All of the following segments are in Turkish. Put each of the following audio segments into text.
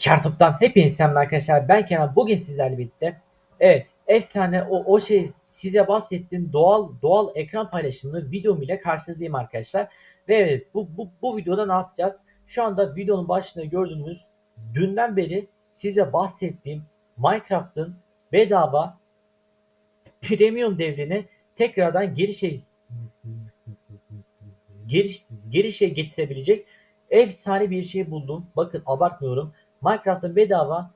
Çartup'tan hepinize selam arkadaşlar. Ben Kenan. Bugün sizlerle birlikte evet efsane o, o şey size bahsettiğim doğal doğal ekran paylaşımlı videom ile karşınızdayım arkadaşlar. Ve evet bu, bu, bu videoda ne yapacağız? Şu anda videonun başında gördüğünüz dünden beri size bahsettiğim Minecraft'ın bedava premium devrini tekrardan geri şey geri, geri şey getirebilecek efsane bir şey buldum. Bakın abartmıyorum. Minecraft'ın bedava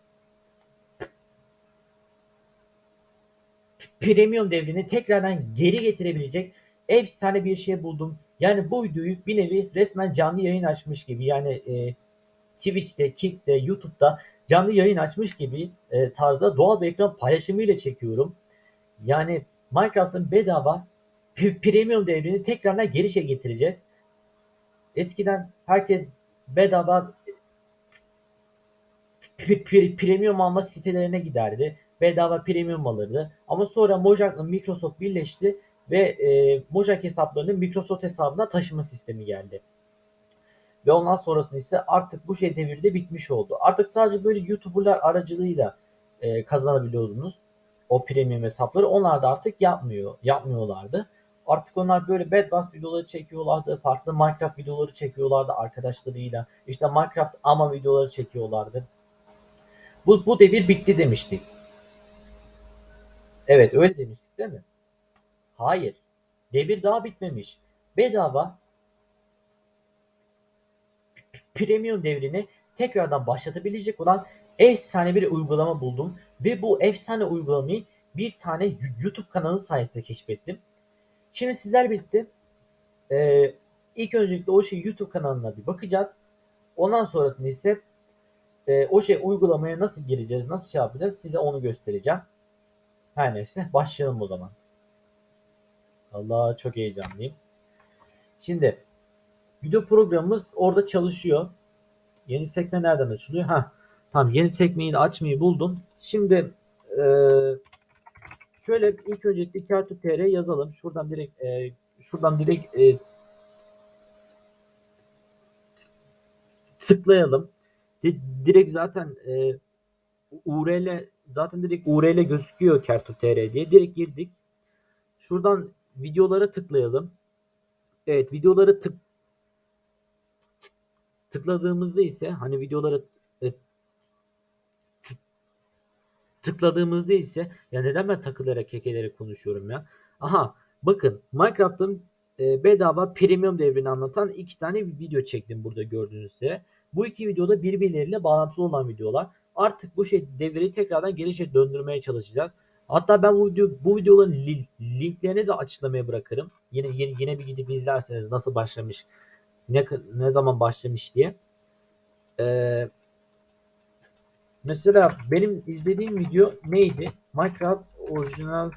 premium devrini tekrardan geri getirebilecek efsane bir şey buldum. Yani bu videoyu bir nevi resmen canlı yayın açmış gibi yani e, Twitch'te, Kick'te, YouTube'da canlı yayın açmış gibi e, tarzda doğal bir ekran paylaşımıyla çekiyorum. Yani Minecraft'ın bedava premium devrini tekrardan geri şey getireceğiz. Eskiden herkes bedava pre- pre- premium alma sitelerine giderdi. Bedava premium alırdı. Ama sonra Mojang'la Microsoft birleşti ve e, Mojang hesaplarını Microsoft hesabına taşıma sistemi geldi. Ve ondan sonrasında ise artık bu şey devirde bitmiş oldu. Artık sadece böyle YouTuber'lar aracılığıyla e, kazanabiliyordunuz o premium hesapları. Onlar da artık yapmıyor, yapmıyorlardı. Artık onlar böyle Bedwars videoları çekiyorlardı. Farklı Minecraft videoları çekiyorlardı arkadaşlarıyla. İşte Minecraft ama videoları çekiyorlardı. Bu, bu devir bitti demiştik. Evet öyle demiştik değil mi? Hayır. Devir daha bitmemiş. Bedava premium devrini tekrardan başlatabilecek olan efsane bir uygulama buldum. Ve bu efsane uygulamayı bir tane YouTube kanalı sayesinde keşfettim. Şimdi sizler birlikte e, ilk öncelikle o şey YouTube kanalına bir bakacağız. Ondan sonrasında ise e, o şey uygulamaya nasıl gireceğiz, nasıl şey yapacağız size onu göstereceğim. Her neyse başlayalım o zaman. Allah çok heyecanlıyım. Şimdi video programımız orada çalışıyor. Yeni sekme nereden açılıyor? Ha, tamam yeni sekmeyi de açmayı buldum. Şimdi e, şöyle ilk öncelikle Kartu.tr yazalım. Şuradan direkt e, şuradan direkt e, tıklayalım. Di- direkt zaten e, URL zaten direkt URL gözüküyor Kertu.tr diye. Direkt girdik. Şuradan videolara tıklayalım. Evet videoları tık tıkladığımızda ise hani videolara e, tık- tıkladığımızda ise ya neden ben takılarak kekelerek konuşuyorum ya? Aha bakın Minecraft'ın e, bedava premium devrini anlatan iki tane video çektim burada gördüğünüz üzere. Bu iki videoda birbirleriyle bağlantılı olan videolar. Artık bu şey devri tekrardan geri şey döndürmeye çalışacağız. Hatta ben bu video bu videoların li- linklerini de açıklamaya bırakırım. Yine yine yine bir gidip izlerseniz nasıl başlamış, ne ne zaman başlamış diye. Ee, mesela benim izlediğim video neydi? Minecraft orijinal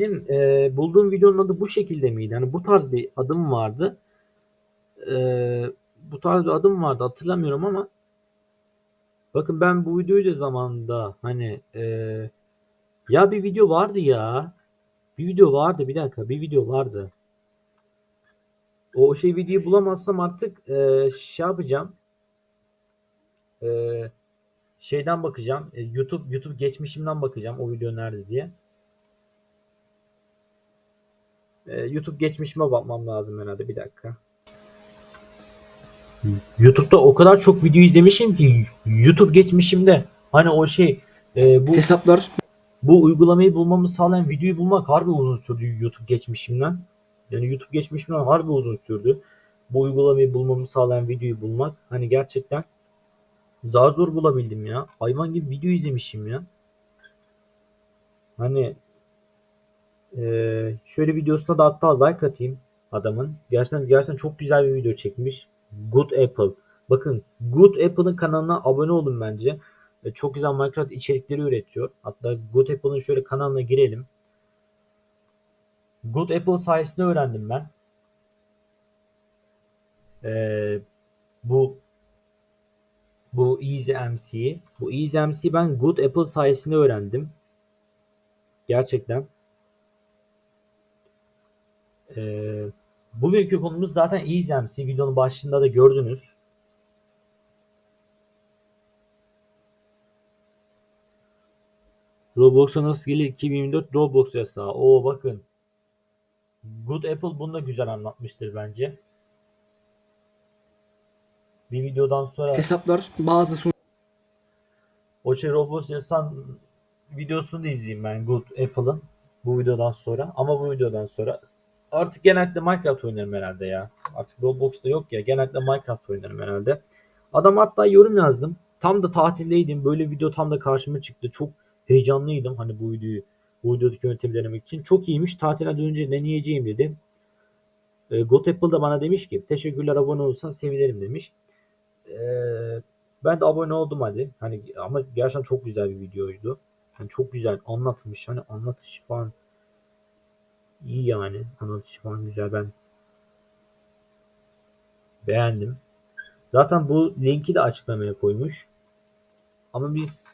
benim e, bulduğum videonun adı bu şekilde miydi? Yani bu tarz bir adım vardı. E, bu tarz bir adım vardı hatırlamıyorum ama bakın ben bu videoyu da zamanında hani e, ya bir video vardı ya. Bir video vardı bir dakika bir video vardı. O şey videoyu bulamazsam artık e, şey yapacağım. E, şeyden bakacağım. E, YouTube YouTube geçmişimden bakacağım o video nerede diye. E, YouTube geçmişime bakmam lazım herhalde bir dakika. YouTube'da o kadar çok video izlemişim ki YouTube geçmişimde hani o şey e, bu Hesaplar bu uygulamayı bulmamı sağlayan videoyu bulmak harbi uzun sürdü YouTube geçmişimden. Yani YouTube geçmişimden harbi uzun sürdü. Bu uygulamayı bulmamı sağlayan videoyu bulmak hani gerçekten zar zor bulabildim ya. Hayvan gibi video izlemişim ya. Hani eee, şöyle videosuna da hatta like atayım adamın. Gerçekten gerçekten çok güzel bir video çekmiş. Good Apple. Bakın Good Apple'ın kanalına abone olun bence. E, Çok güzel Minecraft içerikleri üretiyor. Hatta Good Apple'ın şöyle kanalına girelim. Good Apple sayesinde öğrendim ben. Ee, bu bu Easy MC'yi. Bu Easy MC'yi ben Good Apple sayesinde öğrendim. Gerçekten. Ee, bugünkü konumuz zaten EasyMC. Videonun başında da gördünüz. Roblox'a nasıl gelir 2024 Roblox yasağı. Oo bakın. Good Apple bunu da güzel anlatmıştır bence. Bir videodan sonra Hesaplar bazı o şey Roblox yasan videosunu da izleyeyim ben Good Apple'ın bu videodan sonra. Ama bu videodan sonra artık genellikle Minecraft oynarım herhalde ya. Artık Roblox'ta yok ya. Genellikle Minecraft oynarım herhalde. Adam hatta yorum yazdım. Tam da tatildeydim. Böyle video tam da karşıma çıktı. Çok heyecanlıydım hani bu videoyu bu videodaki yöntemi denemek için. Çok iyiymiş. Tatile dönünce deneyeceğim dedi. E, God Apple da bana demiş ki teşekkürler abone olursan sevinirim demiş. E, ben de abone oldum hadi. Hani ama gerçekten çok güzel bir videoydu. Yani çok güzel anlatmış. Hani anlatış falan iyi yani. Anlatış falan güzel. Ben beğendim. Zaten bu linki de açıklamaya koymuş. Ama biz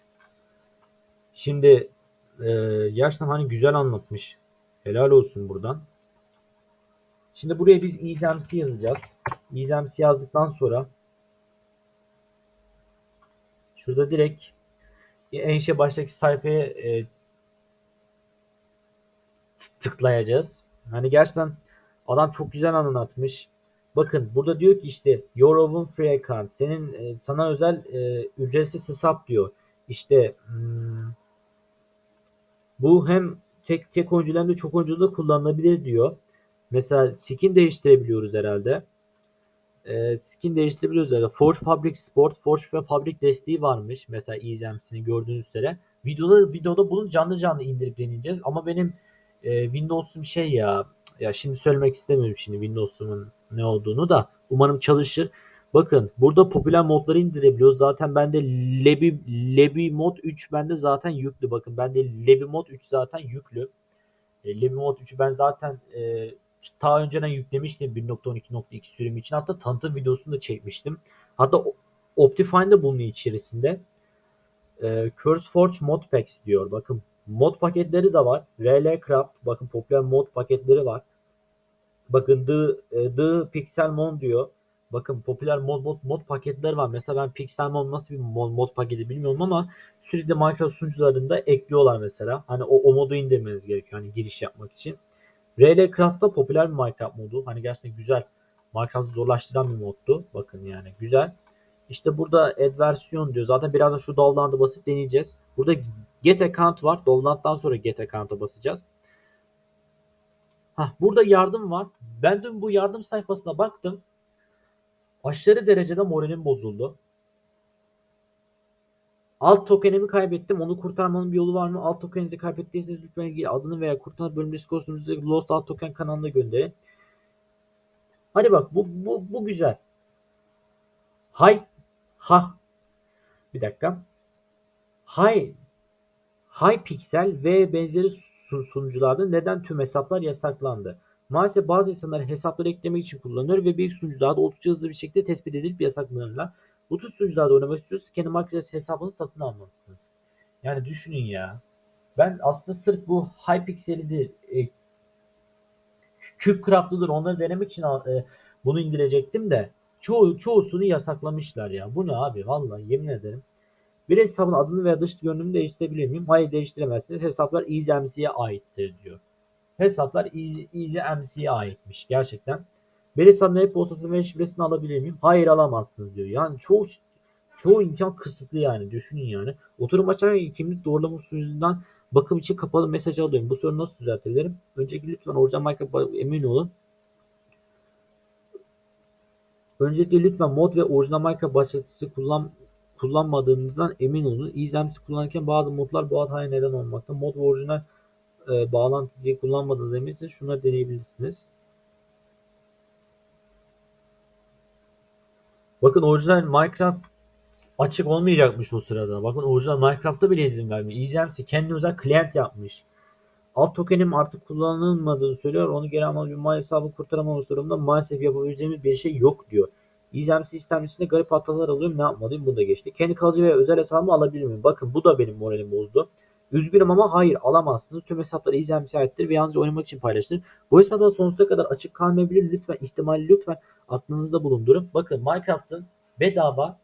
şimdi e, gerçekten hani güzel anlatmış. Helal olsun buradan. Şimdi buraya biz EasyMC yazacağız. EasyMC yazdıktan sonra şurada direkt en şey baştaki sayfaya e, tıklayacağız. Hani gerçekten adam çok güzel anlatmış. Bakın burada diyor ki işte your own free account. Senin e, sana özel e, ücretsiz hesap diyor. İşte hmm, bu hem tek tek oyuncu hem de çok oyuncuda kullanılabilir diyor. Mesela skin değiştirebiliyoruz herhalde. E, skin değiştirebiliyoruz herhalde. Forge Fabric Sport, Forge ve Fabric desteği varmış. Mesela EasyMC'nin gördüğünüz üzere. Videoda videoda bunu canlı canlı indirip deneyeceğiz. Ama benim e, Windows'um şey ya ya şimdi söylemek istemiyorum şimdi Windows'umun ne olduğunu da umarım çalışır. Bakın burada popüler modları indirebiliyoruz. Zaten bende Lebi Lebi mod 3 bende zaten yüklü. Bakın bende Lebi mod 3 zaten yüklü. E, Lebi mod 3'ü ben zaten e, daha önceden yüklemiştim 1.12.2 sürümü için. Hatta tanıtım videosunu da çekmiştim. Hatta Optifine de bunun içerisinde. E, CurseForge mod packs diyor. Bakın mod paketleri de var. RL Craft bakın popüler mod paketleri var. Bakın The, e, The Pixelmon diyor. Bakın popüler mod mod mod paketler var. Mesela ben Pixelmon nasıl bir mod, mod paketi bilmiyorum ama sürekli Minecraft sunucularında ekliyorlar mesela. Hani o, o modu indirmeniz gerekiyor hani giriş yapmak için. RL Craft'ta popüler bir Minecraft modu. Hani gerçekten güzel. Minecraft'ı zorlaştıran bir moddu. Bakın yani güzel. İşte burada add versiyon diyor. Zaten birazdan şu Download'a basıp deneyeceğiz. Burada get account var. Download'dan sonra get account'a basacağız. Hah, burada yardım var. Ben dün bu yardım sayfasına baktım. Aşırı derecede moralim bozuldu. Alt tokenimi kaybettim. Onu kurtarmanın bir yolu var mı? Alt tokeninizi kaybettiyseniz lütfen ilgili adını veya kurtarma bölüm Discord'unuzu Lost Alt Token kanalına gönderin. Hadi bak bu, bu, bu güzel. Hay ha bir dakika. Hay Hypixel ve benzeri sunucularda neden tüm hesaplar yasaklandı? Maalesef bazı insanlar hesapları eklemek için kullanıyor ve bir sunucularda oldukça hızlı bir şekilde tespit edilip yasaklanırlar. Bu tür sunucularda oynamak istiyorsanız kendi market hesabını satın almalısınız. Yani düşünün ya. Ben aslında sırf bu Hypixel'idir, e, CubeCraft'lıdır onları denemek için e, bunu indirecektim de çoğu çoğusunu yasaklamışlar ya. Bu ne abi? Vallahi yemin ederim. Bir hesabın adını veya dış görünümünü değiştirebilir miyim? Hayır değiştiremezsiniz. Hesaplar EasyMC'ye aittir diyor. Hesaplar EasyMC'ye aitmiş gerçekten. Bir hesabın e-postasını ve şifresini alabilir miyim? Hayır alamazsınız diyor. Yani çoğu çoğu imkan kısıtlı yani. Düşünün yani. Oturum açarken kimlik doğrulama yüzünden bakım için kapalı mesaj alıyorum. Bu sorunu nasıl düzeltebilirim? Öncelikle lütfen orijinal Minecraft emin olun. Öncelikle lütfen mod ve orijinal Minecraft başlatıcısı kullan kullanmadığınızdan emin olun. EasyMC kullanırken bazı modlar bu hataya neden olmakta. Mod ve orijinal e, bağlantıcıyı kullanmadığınız eminseniz şunları deneyebilirsiniz. Bakın orijinal Minecraft açık olmayacakmış o sırada. Bakın orijinal Minecraft'ta bile izin vermiyor. EasyMC kendi özel client yapmış. Alt tokenim artık kullanılmadığını söylüyor. Onu geri almalı bir my hesabı kurtaramamış durumda maalesef yapabileceğimiz bir şey yok diyor. EasyMC sistem içinde garip hatalar alıyorum. Ne yapmalıyım? Bu da geçti. Kendi kalıcı ve özel hesabımı alabilir miyim? Bakın bu da benim moralim bozdu. Üzgünüm ama hayır alamazsınız. Tüm hesaplar izlenmesi aittir ve yalnızca oynamak için paylaşılır. Bu hesaplar sonsuza kadar açık kalmayabilir. Lütfen ihtimali lütfen aklınızda bulundurun. Bakın Minecraft'ın bedava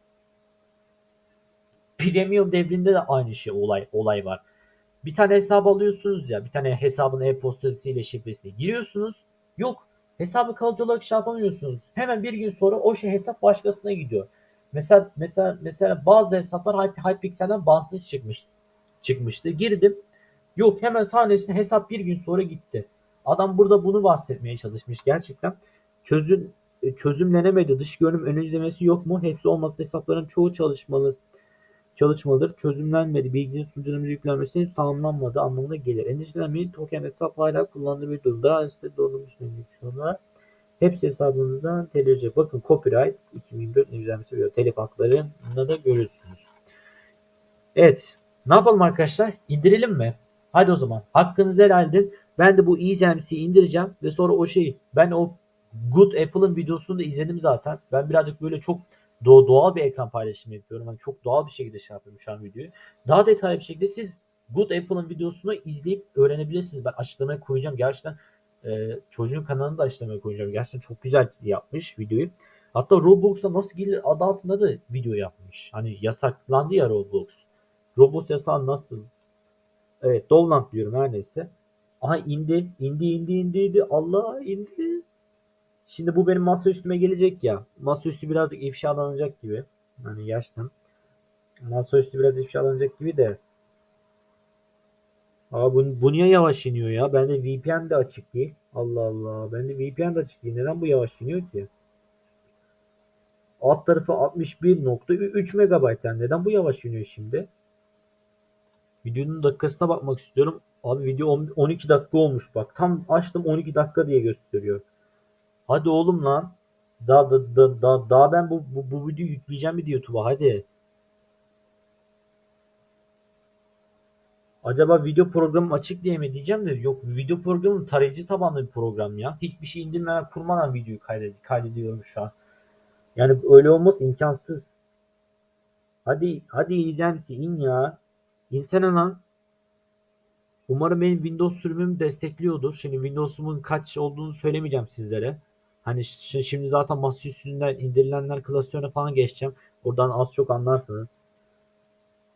premium devrinde de aynı şey olay olay var. Bir tane hesap alıyorsunuz ya bir tane hesabın e-postasıyla şifresiyle giriyorsunuz. Yok hesabı kalıcı olarak şey yapamıyorsunuz. Hemen bir gün sonra o şey hesap başkasına gidiyor. Mesela mesela mesela bazı hesaplar Hypixel'den bağımsız çıkmış, çıkmıştı. Girdim. Yok hemen sahnesine hesap bir gün sonra gitti. Adam burada bunu bahsetmeye çalışmış gerçekten. Çözüm çözümlenemedi. Dış görünüm ön izlemesi yok mu? Hepsi olmasa hesapların çoğu çalışmalı çalışmalıdır. Çözümlenmedi. Bilginin sunucunun yüklenmesi henüz tamamlanmadı anlamına gelir. Endişelenmeyin. Token hesap hala kullandığı bir durumda. Üstte doğrulmuş şunlar. Hepsi hesabınızdan TLC. Bakın copyright 2024 düzenlemesi veriyor. Telif haklarını da görürsünüz. Evet. Ne yapalım arkadaşlar? İndirelim mi? Hadi o zaman. Hakkınızı helal. Ben de bu EasyMC'yi indireceğim ve sonra o şeyi ben o Good Apple'ın videosunu da izledim zaten. Ben birazcık böyle çok doğ- doğal bir ekran paylaşımı yapıyorum. Hani çok doğal bir şekilde şey yapıyorum şu an videoyu. Daha detaylı bir şekilde siz Good Apple'ın videosunu izleyip öğrenebilirsiniz. Ben açıklamaya koyacağım. Gerçekten e, çocuğun kanalını da açıklamaya koyacağım. Gerçekten çok güzel yapmış videoyu. Hatta Roblox'a nasıl gelir adı altında da video yapmış. Hani yasaklandı ya Roblox. Roblox yasağı nasıl? Evet Dovland diyorum her neyse. Aha indi. indi indi indi indi. Allah indi. Şimdi bu benim masa üstüme gelecek ya. Masa üstü birazcık ifşalanacak gibi. Hani gerçekten. Masa üstü biraz ifşalanacak gibi de. Aa bu, bu niye yavaş iniyor ya? Bende VPN de açık değil. Allah Allah. Bende VPN de açık değil. Neden bu yavaş iniyor ki? Alt tarafı 61.3 MB yani. Neden bu yavaş iniyor şimdi? Videonun dakikasına bakmak istiyorum. Abi video 12 dakika olmuş bak. Tam açtım 12 dakika diye gösteriyor. Hadi oğlum lan. Daha da, da, da, daha ben bu, bu, bu videoyu yükleyeceğim bir de YouTube'a hadi. Acaba video programım açık diye mi diyeceğim de yok video programım tarayıcı tabanlı bir program ya. Hiçbir şey indirmeden kurmadan videoyu kaydet kaydediyorum şu an. Yani öyle olmaz imkansız. Hadi hadi izlemsi in ya. İnsene lan. Umarım benim Windows sürümüm destekliyordur. Şimdi Windows'umun kaç olduğunu söylemeyeceğim sizlere. Hani şimdi zaten masa üstünden indirilenler klasörüne falan geçeceğim. Oradan az çok anlarsınız.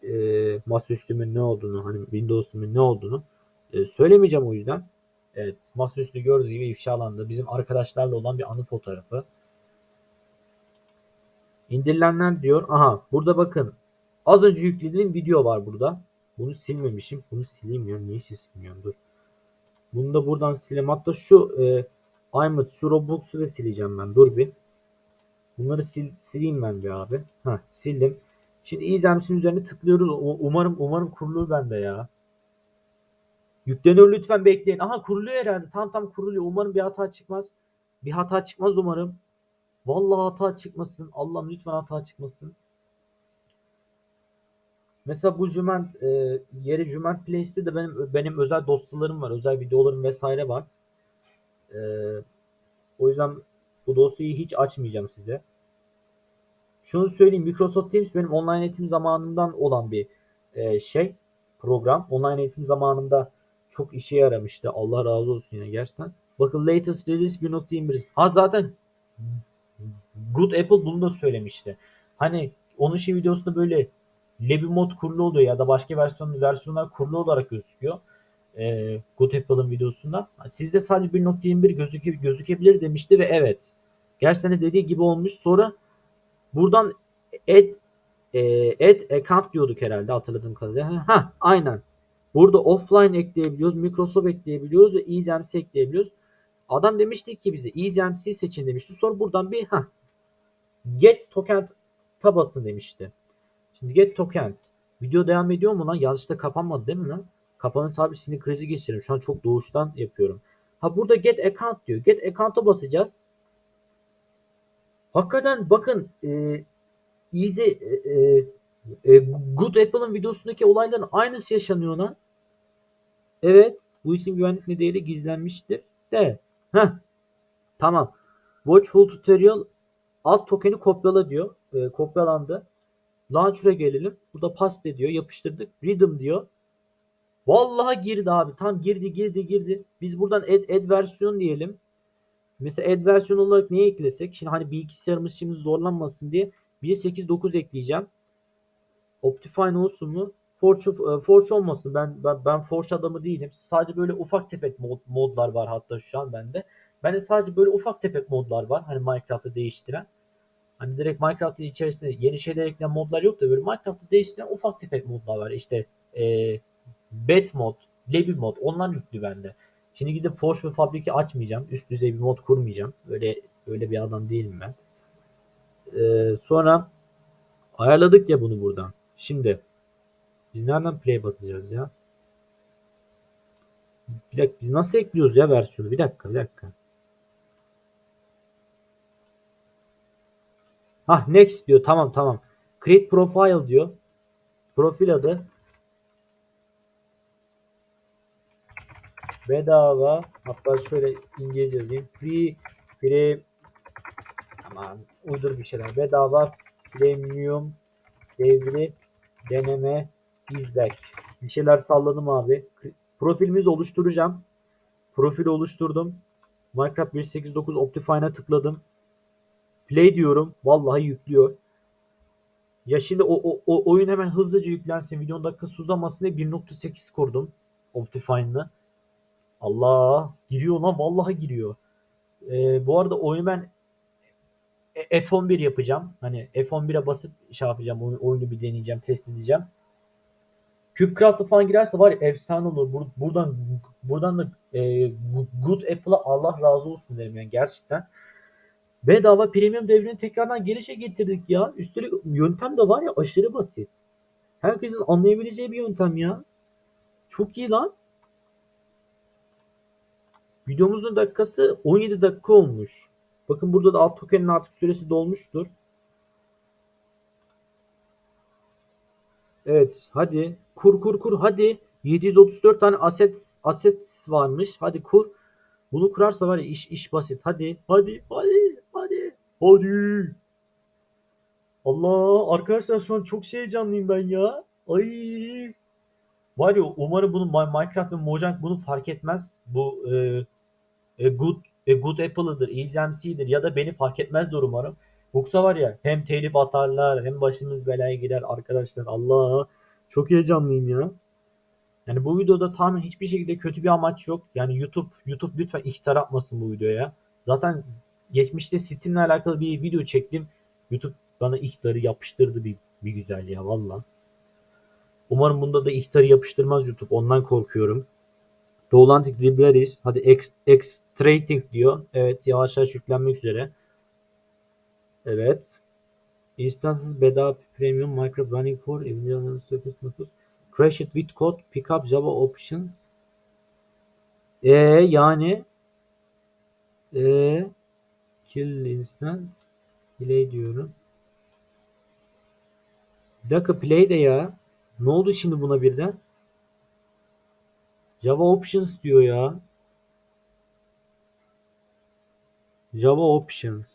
Ee, masaüstümün ne olduğunu, hani Windows'umun ne olduğunu Ee, söylemeyeceğim o yüzden. Evet, masaüstü gördüğü gibi ifşalandı. Bizim arkadaşlarla olan bir anı fotoğrafı. İndirilenler diyor. Aha, burada bakın. Az önce yüklediğim video var burada. Bunu silmemişim. Bunu sileyim ya. Niye silmiyorum? Dur. Bunu da buradan sileyim. Hatta şu e, şu Roblox'u da sileceğim ben. Dur bir. Bunları sil, sileyim ben bir abi. Heh, sildim. Şimdi izlemsin üzerine tıklıyoruz. Umarım umarım kurulur bende ya. Yükleniyor lütfen bekleyin. Aha kuruluyor herhalde. Tam tam kuruluyor. Umarım bir hata çıkmaz. Bir hata çıkmaz umarım. Vallahi hata çıkmasın. Allah'ım lütfen hata çıkmasın. Mesela bu Jument e, yeri Jument Place'te de benim benim özel dosyalarım var. Özel videolarım vesaire var. E, o yüzden bu dosyayı hiç açmayacağım size. Şunu söyleyeyim. Microsoft Teams benim online eğitim zamanından olan bir e, şey program. Online eğitim zamanında çok işe yaramıştı. Allah razı olsun yine gerçekten. Bakın latest release 1.21. Ha zaten Good Apple bunu da söylemişti. Hani onun şey videosunda böyle Lebi mod kurulu oluyor ya da başka versiyon versiyonlar kurulu olarak gözüküyor. Ee, Good Apple'ın videosunda. Sizde sadece 1.21 gözüke, gözükebilir demişti ve evet. Gerçekten de dediği gibi olmuş. Sonra buradan add, e, add account diyorduk herhalde hatırladığım kadarıyla. Ha, aynen. Burada offline ekleyebiliyoruz, Microsoft ekleyebiliyoruz ve EasyMC ekleyebiliyoruz. Adam demişti ki bize EasyMC seçin demişti. Sonra buradan bir ha get token tabasın demişti. Şimdi get token. Video devam ediyor mu lan? Yanlışlıkla kapanmadı değil mi lan? Kapanırsa abi sinir krizi geçiririm. Şu an çok doğuştan yapıyorum. Ha burada get account diyor. Get account'a basacağız. Hakikaten bakın e, easy e, e, e, Good Apple'ın videosundaki olayların aynısı yaşanıyor lan. Evet. Bu isim güvenlik nedeniyle gizlenmiştir. De. Heh. Tamam. Watchful tutorial alt tokeni kopyala diyor. E, kopyalandı. Launcher'a gelelim. Burada paste diyor. Yapıştırdık. Rhythm diyor. Vallahi girdi abi. Tam girdi girdi girdi. Biz buradan add, add versiyon diyelim. Mesela add versiyon olarak neyi eklesek? Şimdi hani bilgisayarımız şimdi zorlanmasın diye 1.8.9 ekleyeceğim. Optifine olsun mu? Forge, e, Forge olmasın. Ben, ben ben Forge adamı değilim. Sadece böyle ufak tefek mod, modlar var hatta şu an bende. Bende sadece böyle ufak tefek modlar var. Hani Minecraft'ı değiştiren. Hani direkt Minecraft'ın içerisinde yeni şeyler ekleyen modlar yok da böyle Minecraft'ı değiştiren ufak tefek modlar var. İşte e, Bet mod, Levi mod onlar yüklü bende. Şimdi gidip Forge ve Fabric'i açmayacağım. Üst düzey bir mod kurmayacağım. Öyle öyle bir adam değilim ben. Ee, sonra ayarladık ya bunu buradan. Şimdi biz nereden play basacağız ya? Bir dakika biz nasıl ekliyoruz ya versiyonu? Bir dakika bir dakika. Hah next diyor. Tamam tamam. Create profile diyor. Profil adı. Bedava. Hatta şöyle İngilizce yazayım. Free free aman uydur bir şeyler. Bedava premium devri deneme izler. Bir şeyler salladım abi. Profilimizi oluşturacağım. Profili oluşturdum. Minecraft 1.8.9 Optifine'a tıkladım. Play diyorum. Vallahi yüklüyor. Ya şimdi o, o, o oyun hemen hızlıca yüklensin. Videonun dakikası uzamasın diye 1.8 kurdum. Optifine'la. Allah giriyor lan vallahi giriyor. Ee, bu arada oyunu ben e- F11 yapacağım. Hani F11'e basıp şey yapacağım. Oyunu, oyunu bir deneyeceğim, test edeceğim. CubeCraft'a falan girerse var ya efsane olur. Bur- buradan buradan da e, Good Apple'a Allah razı olsun derim yani gerçekten. Bedava premium devrini tekrardan gelişe getirdik ya. Üstelik yöntem de var ya aşırı basit. Herkesin anlayabileceği bir yöntem ya. Çok iyi lan. Videomuzun dakikası 17 dakika olmuş. Bakın burada da alt tokenin artık süresi dolmuştur. Evet hadi kur kur kur hadi 734 tane aset aset varmış. Hadi kur. Bunu kurarsa var ya iş iş basit. Hadi hadi hadi hadi hadi. Allah arkadaşlar şu an çok heyecanlıyım ben ya. Ay. Var ya umarım bunu Minecraft ve Mojang bunu fark etmez. Bu e, e, Good e, Good Apple'ıdır, EasyMC'dir ya da beni fark etmezler umarım. Yoksa var ya hem telif atarlar hem başımız belaya girer arkadaşlar. Allah çok heyecanlıyım ya. Yani bu videoda tamamen hiçbir şekilde kötü bir amaç yok. Yani YouTube YouTube lütfen ihtar atmasın bu videoya. Zaten geçmişte Steam'le alakalı bir video çektim. YouTube bana ihtarı yapıştırdı bir, bir güzel ya valla. Umarım bunda da ihtarı yapıştırmaz YouTube. Ondan korkuyorum. Dolantic Libraries. Hadi ex, extracting diyor. Evet yavaş yavaş yüklenmek üzere. Evet. Instances bedava premium Minecraft running for Emiliano Surface Notebook. Crash it with code. Pick up Java options. E yani e kill instance play diyorum. Bir dakika play de ya. Ne oldu şimdi buna birden? Java options diyor ya. Java options.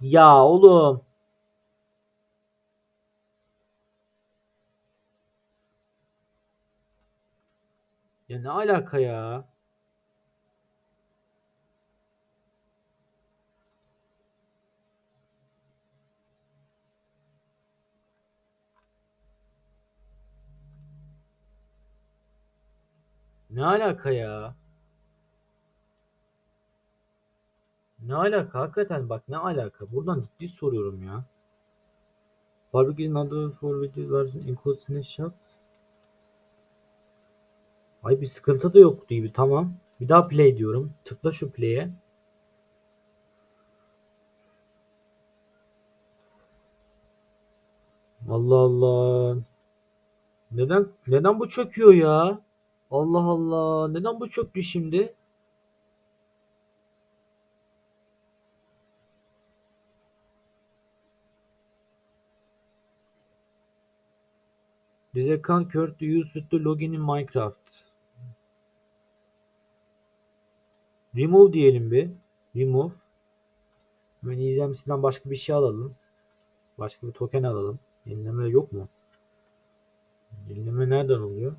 Ya oğlum. Ya ne alaka ya? Ne alaka ya? Ne alaka? Hakikaten bak ne alaka? Buradan ciddi soruyorum ya. Barbecue is not for video version include snapshots. Ay bir sıkıntı da yok gibi. Tamam. Bir daha play diyorum. Tıkla şu play'e. Allah Allah. Neden neden bu çöküyor ya? Allah Allah. Neden bu çöktü şimdi? This account currently used to login in Minecraft. Remove diyelim bir. Remove. Hemen EasyMC'den başka bir şey alalım. Başka bir token alalım. Yenileme yok mu? Yenileme nereden oluyor?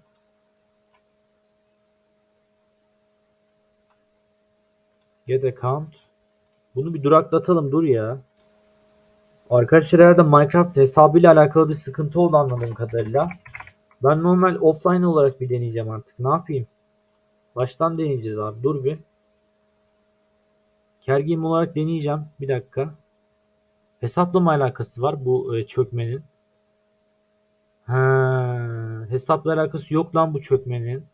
Get account. Bunu bir duraklatalım dur ya. Arkadaşlar herhalde Minecraft hesabıyla alakalı bir sıkıntı oldu anladığım kadarıyla. Ben normal offline olarak bir deneyeceğim artık. Ne yapayım? Baştan deneyeceğiz abi. Dur bir. Kergim olarak deneyeceğim. Bir dakika. Hesapla mı alakası var bu e, çökmenin? Ha, hesapla alakası yok lan bu çökmenin.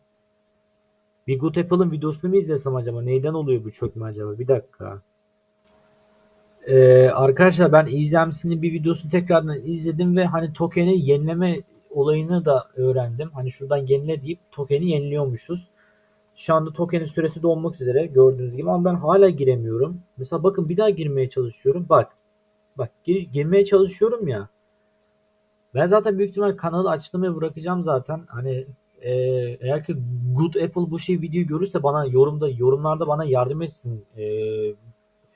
Bir Good Apple'ın videosunu mu izlesem acaba? Neyden oluyor bu çökme acaba? Bir dakika. Ee, arkadaşlar ben EasyMC'nin bir videosunu tekrardan izledim ve hani token'i yenileme olayını da öğrendim. Hani şuradan yenile deyip token'i yeniliyormuşuz. Şu anda token'in süresi dolmak üzere gördüğünüz gibi ama ben hala giremiyorum. Mesela bakın bir daha girmeye çalışıyorum. Bak. Bak gir- girmeye çalışıyorum ya. Ben zaten büyük ihtimal kanalı açtım ve bırakacağım zaten. Hani e, eğer ki Good Apple bu şey videoyu görürse bana yorumda yorumlarda bana yardım etsin e,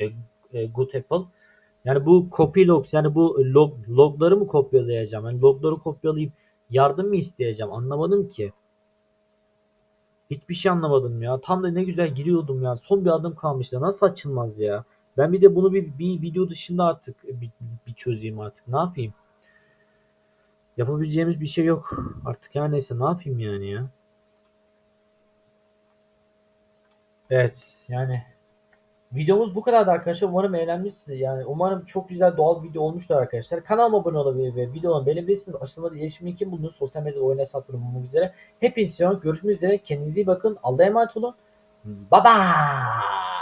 e, e, Good Apple. Yani bu copy logs yani bu log, logları mı kopyalayacağım? Yani logları kopyalayıp yardım mı isteyeceğim? Anlamadım ki. Hiçbir şey anlamadım ya. Tam da ne güzel giriyordum ya. Son bir adım kalmıştı. Nasıl açılmaz ya? Ben bir de bunu bir, bir video dışında artık bir, bir çözeyim artık. Ne yapayım? Yapabileceğimiz bir şey yok. Artık yani neyse ne yapayım yani ya. Evet yani videomuz bu kadardı arkadaşlar. Umarım eğlenmişsiniz. Yani umarım çok güzel doğal bir video olmuştur arkadaşlar. Kanalıma abone olabilir ve videomu beğenebilirsiniz. Aşağıda iletişim linki bulunur. Sosyal medyada oyun hesaplarım bulunmak üzere. Hepinize görüşmek üzere. Kendinize iyi bakın. Allah'a emanet olun. Bye bye.